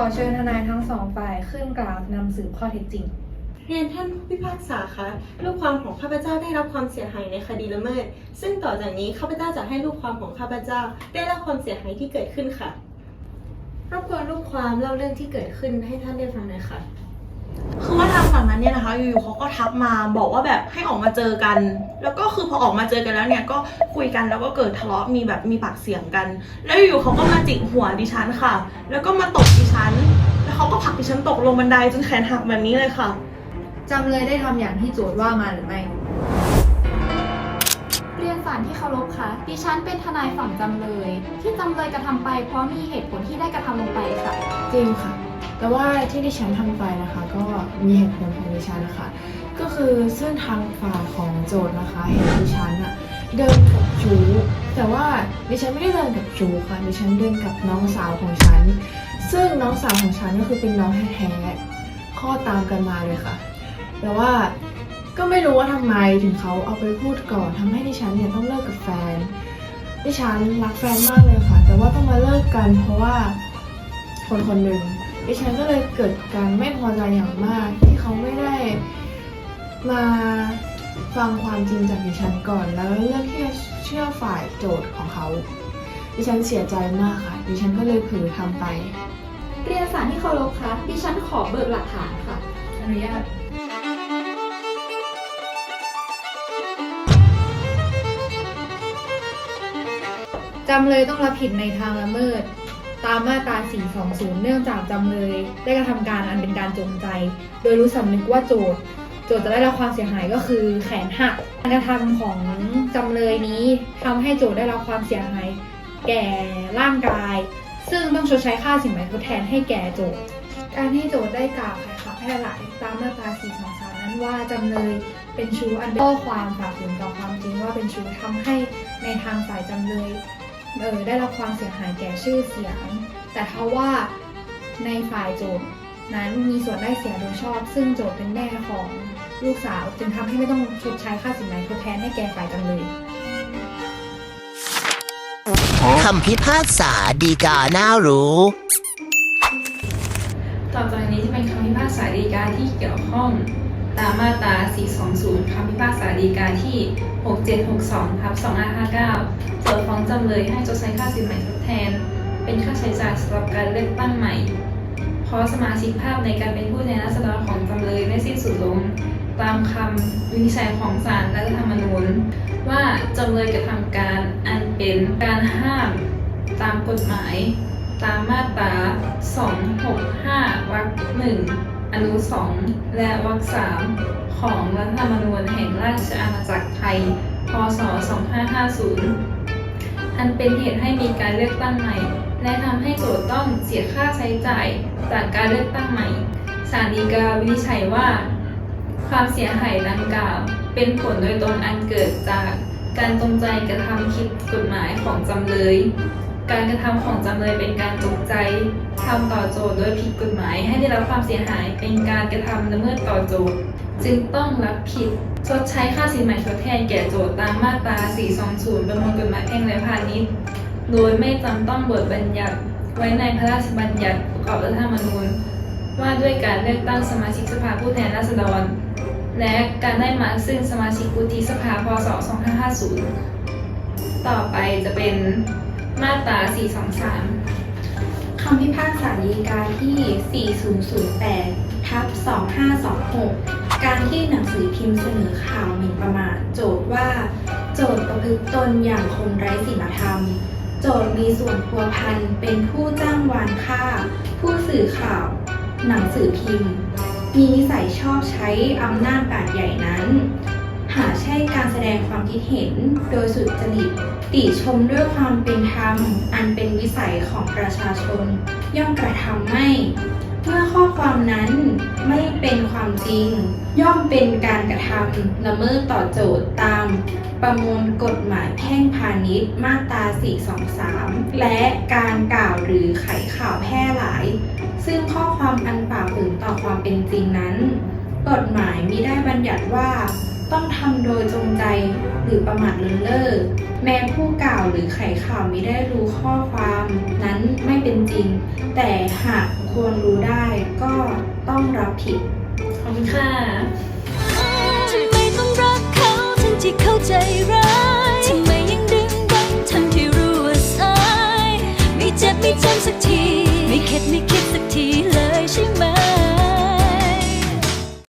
อเชิญทนายทั้งสองฝ่ายขึ้นกล่าวนำสืบข้อเท็จจริง เรียนท่านผู้พิพากษาคะลูกความของข้าพเจ้าได้รับความเสียหายในคดีละเมิด ซึ่งต่อจากนี้ข้าพเจ้าจะให้ลูกความของข้าพเจ้า ได้รับความเสียหายที่เกิดขึ้นค่ะรบกวนลูกความเล่าเรื่องที่เกิดขึ้นให้ท่านได้ฟังหน่อยค่ะ คือว่าทางฝั่งนั้นเนี่ยนะคะอยู่ๆเขาก็ทักมาบอกว่าแบบให้ออกมาเจอกัน แล้วก็คือพอออกมาเจอกันแล้วเนี่ยก็คุยกันแล้วก็เกิดทะเลาะมีแบบมีปากเสียงกัน แล้วอยู่ๆเขาก็มาจิกหัวดิฉันค่ะ แล้วก็มาตบดิฉัน แล้วเขาก็ผลักดิฉันตกลงบันไดจนแขนหักแบบนี้เลยค่ะ จำเลยได้ทำอย่างที่โจทย์ว่ามาหรือไม่ เรียนศาลที่เคารพค่ะดิฉันเป็นทนายฝั่งจำเลย ที่จำเลยกระทำไปเพราะมีเหตุผลที่ได้กระทำลงไปค่ะ จริงค่ะ แต่ว่าที่ดิฉันทำไปนะคะ ก็มีเหตุผลของดิฉันนะคะ ก็คือซึ่งทางฝ่าของโจทย์นะคะเห็นดิฉันอะเดินกับจูแต่ว่าดิฉันไม่ได้เดินกับจูค่ะดิฉันเดินกับน้องสาวของฉัน ซึ่งน้องสาวของฉันก็คือเป็นน้องแท้ๆข้อตามกันมาเลยค่ะ แต่ว่าก็ไม่รู้ว่าทำไมถึงเขาเอาไปพูดก่อนทำให้ดิฉันเนี่ยต้องเลิกกับแฟนดิฉันรักแฟนมากเลยค่ะ แต่ว่าต้องมาเลิกกันเพราะว่าคนคนหนึ่ง ดิฉันก็เลยเกิดการไม่พอใจอย่างมาก ที่เขาไม่ได้มาฟังความจริงจากดิฉันก่อน แล้วเลือกที่จะเชื่อฝ่ายโจทย์ของเขา ดิฉันเสียใจมากค่ะ ดิฉันก็เลยเผลอทำไป เรียนศาลที่เคารพค่ะดิฉันขอเบิกหลักฐานค่ะ อนุญาต จำเลยต้องรับผิดในทางละเมิด ตามมาตรา 420 เนื่องจากจำเลยได้กระทำการอันเป็นการจงใจ โดยรู้สำนึกว่าโจทย์โจทย์จะได้รับความเสียหายก็คือแขนหักการกระทำของจำเลยนี้ทำให้โจทย์ได้รับความเสียหาย แก่ร่างกาย ซึ่งต้องชดใช้ค่าสินไหมทดแทนให้แก่โจทย์ การที่โจทย์ได้กล่าวขายขับแพร่หลายตามมาตรา 423 นั้นว่าจำเลยเป็นชู้อันเป็นข้อความฝ่าฝืนต่อความจริงว่าเป็นชู้ทำให้ในทางฝ่ายจำเลย เออได้รับความเสียหายแก่ชื่อเสียง แต่ทว่าในฝ่ายโจทย์นั้นมีส่วนได้เสียโดยชอบ ซึ่งโจทย์เป็นแม่ของลูกสาวจึงทำให้ไม่ต้องชดใช้ค่าสินไหมทดแทนให้แก่ฝ่ายจำเลยคำพิพากษาดีกาน่ารู้ ต่อจากนี้จะเป็นคำพิพากษาฎีกาที่เกี่ยวข้อง ตามมาตรา 420คำพิพากษาฎีกาที่ 6762ทับ2559 โจทย์ฟ้องจำเลยให้ชดใช้ค่าสินไหมทดแทน เป็นค่าใช้จ่ายสำหรับการเลือกตั้งใหม่ เพราะสมาชิกภาพในการเป็นผู้แทนราษฎรของจำเลยได้สิ้นสุดลง ตามคำวินิจฉัยของศาลรัฐธรรมนูญ ว่าจำเลยกระทำการอันเป็นการห้ามตามกฎหมาย ตามมาตรา 265วรรคหนึ่ง อนุ2และวรรค3ของรัฐธรรมนูญแห่งราชอาณาจักรไทย พศ 2550 อันเป็นเหตุให้มีการเลือกตั้งใหม่ และทำให้โจทย์ต้องเสียค่าใช้จ่ายจากการเลือกตั้งใหม่ ศาลฎีกาวินิจฉัยว่า ความเสียหายดังกล่าว เป็นผลโดยตรงอันเกิดจากการจงใจกระทำผิดกฎหมายของจำเลย การกระทำของจำเลยเป็นการจงใจทำต่อโจทย์โดยผิดกฎหมาย ให้ได้รับความเสียหายเป็นการกระทำละเมิดต่อโจทย์ จึงต้องรับผิดชดใช้ค่าสินไหมทดแทนแก่โจทย์ตามมาตรา 420 ประมวลกฎหมายแพ่งและพาณิชย์โดยไม่จำต้องบทบัญญัติ ไว้ในพระราชบัญญัติประกอบรัฐธรรมนูญ ว่าด้วยการเลือกตั้งสมาชิกสภาผู้แทนราษฎร และการได้มาซึ่งสมาชิกวุฒิสภาพศ 2550 ต่อไปจะเป็น มาตรา 423 คำพิพากษาฎีกาที่ 4008 ทับ 2526 การที่หนังสือพิมพ์เสนอข่าวหมิ่นประมาทโจทย์ว่า โจทย์ประพฤติตนอย่างคนไร้ศีลธรรม โจทย์มีส่วนพัวพันเป็นผู้จ้างวานฆ่า ผู้สื่อข่าว หนังสือพิมพ์ มีนิสัยชอบใช้อำนาจบาดใหญ่นั้น หากใช่การแสดงความคิดเห็นโดยสุจริตติชมด้วยความเป็นธรรม อันเป็นวิสัยของประชาชน ย่อมกระทำไม่ เมื่อข้อความนั้นไม่เป็นความจริง ย่อมเป็นการกระทำละเมิดต่อโจทย์ตาม ประมวลกฎหมายแพ่งพาณิชย์มาตรา 423 และการกล่าวหรือไขข่าวแพร่หลาย ซึ่งข้อความอันฝ่าฝืนต่อความเป็นจริงนั้น กฎหมายมิได้บัญญัติว่า ต้องทำโดยจงใจหรือประมาทเลินเล่อแม้ผู้กล่าวหรือไขข่าวมิได้รู้ข้อความนั้นไม่เป็นเป็นจริง แต่หากควรรู้ได้ก็ต้องรับผิดขอบคุณค่ะ ทำไมต้องรักเขาทั้งที่เข้าใจร้า